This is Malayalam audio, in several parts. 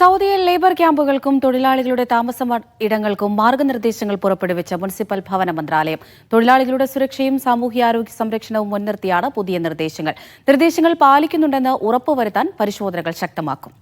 സൗദിയിൽ ലേബർ ക്യാമ്പുകൾക്കും തൊഴിലാളികളുടെ താമസ ഇടങ്ങൾക്കും മാർഗനിർദ്ദേശങ്ങൾ പുറപ്പെടുവിച്ച മുനിസിപ്പൽ ഭവന മന്ത്രാലയം. തൊഴിലാളികളുടെ സുരക്ഷയും സാമൂഹ്യാരോഗ്യ സംരക്ഷണവും മുൻനിർത്തിയാണ് പുതിയ നിർദ്ദേശങ്ങൾ. നിർദ്ദേശങ്ങൾ പാലിക്കുന്നുണ്ടെന്ന് ഉറപ്പുവരുത്താൻ പരിശോധനകൾ ശക്തമാക്കും.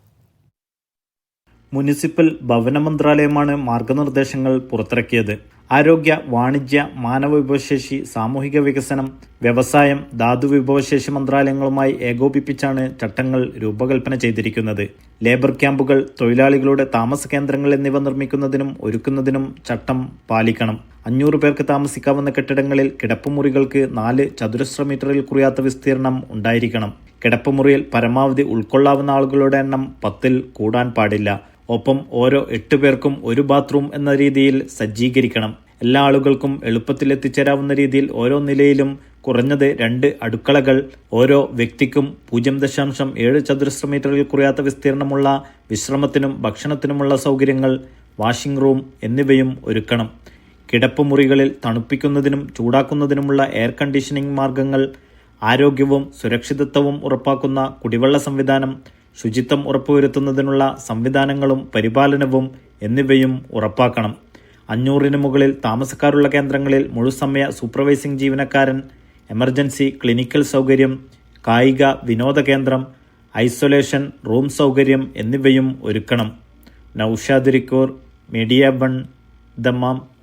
മുനിസിപ്പൽ ഭവന മന്ത്രാലയമാണ് മാർഗനിർദ്ദേശങ്ങൾ പുറത്തിറക്കിയത്. ആരോഗ്യ വാണിജ്യ മാനവ വിഭവശേഷി സാമൂഹിക വികസനം വ്യവസായം ധാതു വിഭവശേഷി മന്ത്രാലയങ്ങളുമായി ഏകോപിപ്പിച്ചാണ് ചട്ടങ്ങൾ രൂപകൽപ്പന ചെയ്തിരിക്കുന്നത്. ലേബർ ക്യാമ്പുകൾ തൊഴിലാളികളുടെ താമസ കേന്ദ്രങ്ങൾ എന്നിവ നിർമ്മിക്കുന്നതിനും ഒരുക്കുന്നതിനും ചട്ടം പാലിക്കണം. അഞ്ഞൂറ് പേർക്ക് താമസിക്കാവുന്ന കെട്ടിടങ്ങളിൽ കിടപ്പുമുറികൾക്ക് നാല് ചതുരശ്ര മീറ്ററിൽ കുറയാത്ത വിസ്തീർണം ഉണ്ടായിരിക്കണം. കിടപ്പുമുറിയിൽ പരമാവധി ഉൾക്കൊള്ളാവുന്ന ആളുകളുടെ എണ്ണം പത്തിൽ കൂടാൻ പാടില്ല. ഒപ്പം ഓരോ എട്ട് പേർക്കും ഒരു ബാത്റൂം എന്ന രീതിയിൽ സജ്ജീകരിക്കണം. എല്ലാ ആളുകൾക്കും എളുപ്പത്തിൽ എത്തിച്ചേരാവുന്ന രീതിയിൽ ഓരോ നിലയിലും കുറഞ്ഞത് രണ്ട് അടുക്കളകൾ ഓരോ വ്യക്തിക്കും പൂജ്യം ദശാംശം ഏഴ് ചതുരശ്ര മീറ്ററിൽ കുറയാത്ത വിസ്തീർണമുള്ള വിശ്രമത്തിനും ഭക്ഷണത്തിനുമുള്ള സൗകര്യങ്ങൾ വാഷിംഗ് റൂം എന്നിവയും ഒരുക്കണം. കിടപ്പുമുറികളിൽ തണുപ്പിക്കുന്നതിനും ചൂടാക്കുന്നതിനുമുള്ള എയർ കണ്ടീഷനിംഗ് മാർഗങ്ങൾ ആരോഗ്യവും സുരക്ഷിതത്വവും ഉറപ്പാക്കുന്ന കുടിവെള്ള സംവിധാനം ശുചിത്വം ഉറപ്പുവരുത്തുന്നതിനുള്ള സംവിധാനങ്ങളും പരിപാലനവും എന്നിവയും ഉറപ്പാക്കണം. അഞ്ഞൂറിന് മുകളിൽ താമസക്കാരുള്ള കേന്ദ്രങ്ങളിൽ മുഴുസമയ സൂപ്പർവൈസിംഗ് ജീവനക്കാരൻ എമർജൻസി ക്ലിനിക്കൽ സൗകര്യം കായിക വിനോദ കേന്ദ്രം ഐസൊലേഷൻ റൂം സൗകര്യം എന്നിവയും ഒരുക്കണം. Naushad media one Dammam.